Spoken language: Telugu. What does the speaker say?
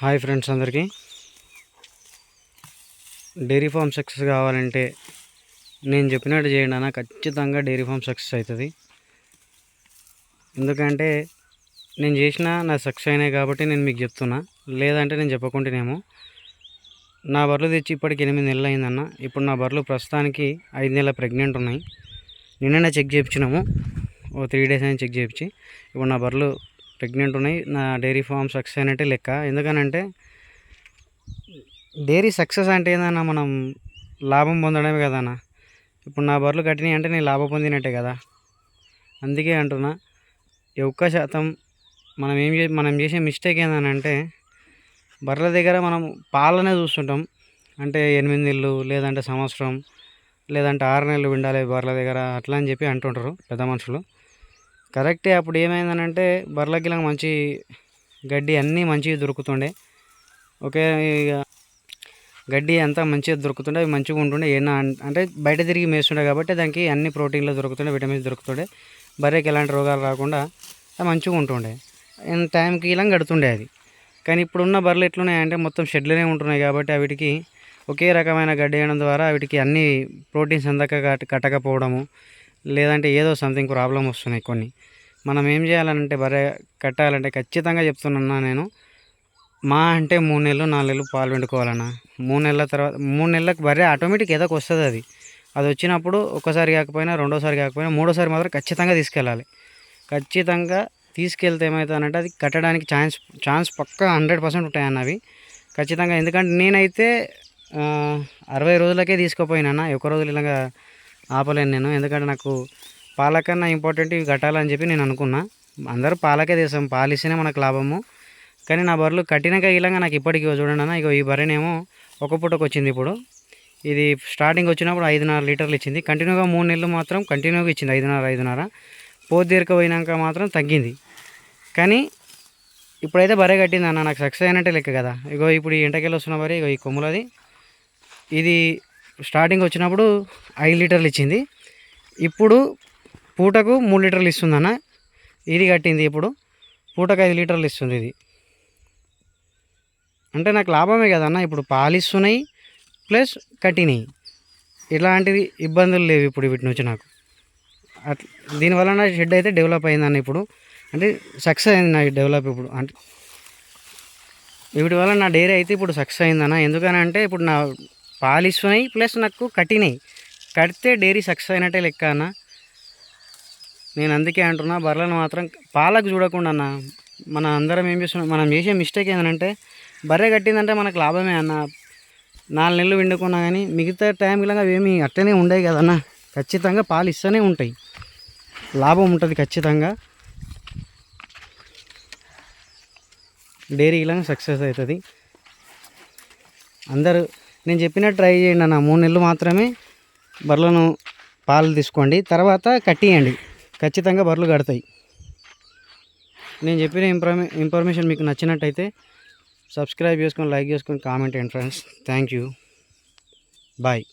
హాయ్ ఫ్రెండ్స్ అందరికీ. డైరీ ఫామ్ సక్సెస్ కావాలంటే నేను చెప్పినట్టు చేయండి అన్న ఖచ్చితంగా డైరీ ఫామ్ సక్సెస్ అవుతుంది. ఎందుకంటే నేను చేసిన నా సక్సెస్ అయినాయి కాబట్టి నేను మీకు చెప్తున్నా. లేదంటే నేను చెప్పకుంటేనేమో. నా బర్రెలు తెచ్చి ఇప్పటికి ఎనిమిది నెలలు అయిందన్న ఇప్పుడు నా బర్రెలు ప్రస్తుతానికి ఐదు నెలల ప్రెగ్నెంట్ ఉన్నాయి. నిన్ననే చెక్ చేయించినాము. ఓ త్రీ డేస్ అయినా చెక్ చేయించి. ఇప్పుడు నా బర్రెలు ప్రెగ్నెంట్ ఉన్నాయి. నా డైరీ ఫామ్ సక్సెస్ అయినట్టే లెక్క. ఎందుకనంటే డైరీ సక్సెస్ అంటే ఏందన్నా మనం లాభం పొందడమే కదన్నా. ఇప్పుడు నా బర్రెలు కట్టినాయి అంటే నేను లాభం పొందినట్టే కదా. అందుకే అంటున్నా ఒక్క శాతం మనం ఏం చే మనం చేసే మిస్టేక్ ఏంటంటే బర్రెల దగ్గర మనం పాలనే చూస్తుంటాం. అంటే ఎనిమిది నెలలు లేదంటే సంవత్సరం లేదంటే ఆరు నెలలు ఉండాలి బర్రెల దగ్గర అట్లా అని చెప్పి అంటుంటారు పెద్ద మనుషులు. కరెక్టే అప్పుడు ఏమైందనంటే బర్రెలకి ఇలా మంచి గడ్డి అన్నీ మంచిగా దొరుకుతుండే. ఒకే ఇక గడ్డి అంతా మంచిగా దొరుకుతుండే అవి మంచిగా ఉంటుండే. ఏనా అంటే బయట తిరిగి మేస్తుండే కాబట్టి దానికి అన్ని ప్రోటీన్లు దొరుకుతుండే విటమిన్స్ దొరుకుతుండే. బర్రెకి ఎలాంటి రోగాలు రాకుండా అది మంచిగా ఉంటుండే. టైంకి ఇలా గడుతుండే అది. కానీ ఇప్పుడున్న బర్రెలు ఎట్లున్నాయంటే మొత్తం షెడ్లోనే ఉంటున్నాయి కాబట్టి వీటికి ఒకే రకమైన గడ్డి వేయడం ద్వారా వీటికి అన్ని ప్రోటీన్స్ అందక కట్టకపోవడము లేదంటే ఏదో సంథింగ్ ప్రాబ్లం వస్తున్నాయి కొన్ని. మనం ఏం చేయాలంటే బర్రె కట్టాలంటే ఖచ్చితంగా చెప్తున్నా నేను. మా అంటే మూడు నెలలు నాలుగు నెలలు పాలు పిండుకోవాలన్నా మూడు నెలల తర్వాత మూడు నెలలకు బర్రె ఆటోమేటిక్ ఏదో వస్తుంది అది. అది వచ్చినప్పుడు ఒకసారి కాకపోయినా రెండోసారి కాకపోయినా మూడోసారి మాత్రం ఖచ్చితంగా తీసుకెళ్ళాలి. ఖచ్చితంగా తీసుకెళ్తే ఏమవుతుందంటే అది కట్టడానికి ఛాన్స్ ఛాన్స్ పక్క హండ్రెడ్ పర్సెంట్ ఉంటాయన్న అవి. ఖచ్చితంగా ఎందుకంటే నేనైతే అరవై రోజులకే తీసుకుపోయినా ఒక రోజులు ఇలాగా ఆపలేను నేను. ఎందుకంటే నాకు పాలకన్నా ఇంపార్టెంట్ ఇవి కట్టాలని చెప్పి నేను అనుకున్నా. అందరూ పాలకే తీసాం పాలిస్తేనే మనకు లాభము. కానీ నా బర్రెలు కట్టినాక ఇలాగా నాకు ఇప్పటికీ చూడండి అన్న ఇగో ఈ బర్రెనేమో ఒక పూటకు వచ్చింది ఇప్పుడు. ఇది స్టార్టింగ్ వచ్చినప్పుడు ఐదున్నర లీటర్లు ఇచ్చింది. కంటిన్యూగా మూడు నెలలు మాత్రం కంటిన్యూగా ఇచ్చింది ఐదున్నర ఐదున్నర. పోతీరక పోయినాక మాత్రం తగ్గింది. కానీ ఇప్పుడైతే బర్రె కట్టింది అన్న నాకు సక్సెస్ అయినట్టే లెక్క కదా. ఇగో ఇప్పుడు ఈ ఎంటకెళ్ళి వస్తున్న బరే ఇగో ఈ కొమ్ములది. ఇది స్టార్టింగ్ వచ్చినప్పుడు ఐదు లీటర్లు ఇచ్చింది. ఇప్పుడు పూటకు మూడు లీటర్లు ఇస్తుందన్న. ఇది కట్టింది ఇప్పుడు. పూటకు ఐదు లీటర్లు ఇస్తుంది ఇది. అంటే నాకు లాభమే కదన్న ఇప్పుడు పాలు ఇస్తున్నాయి ప్లస్ కట్టినాయి. ఇలాంటివి ఇబ్బందులు లేవు ఇప్పుడు వీటి నుంచి నాకు. అట్ దీనివల్ల నా షెడ్ అయితే డెవలప్ అయిందన్న ఇప్పుడు. అంటే సక్సెస్ అయింది నా డెవలప్ ఇప్పుడు. అంటే వీటి వల్ల నా డైరీ అయితే ఇప్పుడు సక్సెస్ అయిందన్న. ఎందుకని అంటే ఇప్పుడు నా పాలు ఇస్తున్నాయి ప్లస్ నాకు కట్టినాయి కడితే డైరీ సక్సెస్ అయినట్టే లెక్క అన్న. నేను అందుకే అంటున్నా బర్రెలను మాత్రం పాలకు చూడకుండా అన్న. మన అందరం ఏం చేస్తున్నాం మనం చేసే మిస్టేక్ ఏంటంటే బర్రె కట్టిందంటే మనకు లాభమే అన్న. నాలుగు నెలలు వండుకున్నా కానీ మిగతా టైం ఇలా ఏమి అట్టనే ఉండేవి కదన్న ఖచ్చితంగా పాలు ఇస్తూనే ఉంటాయి. లాభం ఉంటుంది ఖచ్చితంగా. డైరీ ఇలా సక్సెస్ అవుతుంది. అందరూ నేను చెప్పినట్టు ట్రై చేయండి అన్న. మూడు నెలలు మాత్రమే బర్రెలను పాలు తీసుకోండి. తర్వాత కట్టియండి ఖచ్చితంగా బర్రెలు కడతాయి. నేను చెప్పిన ఇన్ఫర్మే ఇన్ఫర్మేషన్ మీకు నచ్చినట్టయితే సబ్స్క్రైబ్ చేసుకొని లైక్ చేసుకొని కామెంట్ చేయండి ఫ్రెండ్స్. Thank you. బాయ్.